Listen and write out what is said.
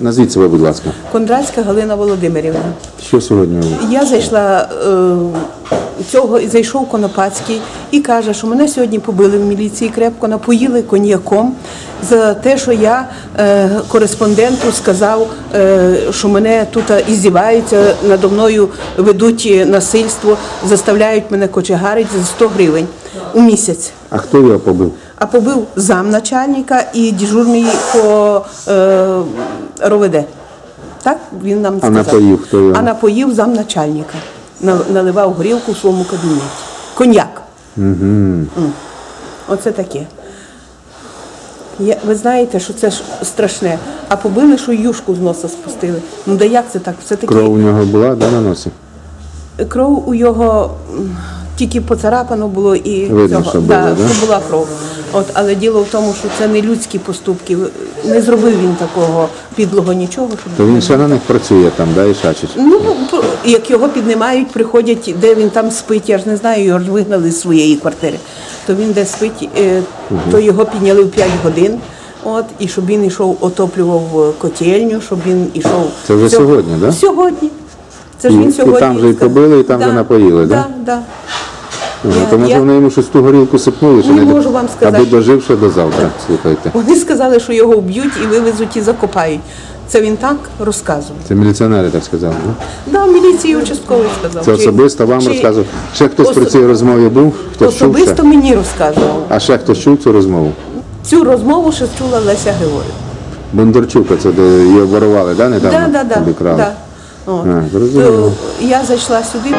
Назвіть себе, будь ласка. Кондратська Галина Володимирівна. Що сьогодні? Я зайшла е, цього зайшов Конопацький і каже, що мене сьогодні побили в міліції крепко, напоїли коньяком за те, що я е, кореспонденту сказав, е, що мене тут іздіваються, надо мною ведуть насильство, заставляють мене кочегарити за 100 гривень у місяць. А хто його побив? А побив замначальника і дежурний по е, РОВД. Так він нам А сказав. напоїв хто його? А напоїв замначальника. На- Наливав горілку в своєму кабінеті. Коньяк. Угу. Оце таке. Я, ви знаєте, що це ж страшне. А побили, що юшку з носа спустили. Ну да як це так? Все таки Кров у нього була, да, на носі? кров у його тільки поцарапано було і Видно, що було, да? що була кров. От, але діло в тому, що це не людські поступки. Не зробив він такого підлого нічого. Щоб То він ще на них працює там, да, і шачить. Ну, як його піднімають, приходять, де він там спить, я ж не знаю, його ж вигнали з своєї квартири. То він де спить, е, то його підняли в 5 годин. От, і щоб він йшов, отоплював е, котельню, щоб він йшов. Це вже Сьо- сьогодні, да? Сьогодні. Це ж І- він і сьогодні. там же і побили, і там же напоїли, да? Да, да. То може вони йому щось ту горілку сипнули, що Не можу вам сказати. Аби дожив ще до завтра, слухайте. Вони сказали, що його вб'ють і вивезуть і закопають. Це він так розказував. Це міліціонери так сказали, да? Да, в міліції участковий сказав. Це особисто вам розказував. Ще хтось при осо- цій розмові був? Чув? Особисто мені розказував. А ще хтось чув цю розмову? Цю розмову ще чула Леся Григорівна. Бондарчука, це де її обворували, да, недавно? Да, да, да, да. А, зрозуміло. То я зайшла сюди.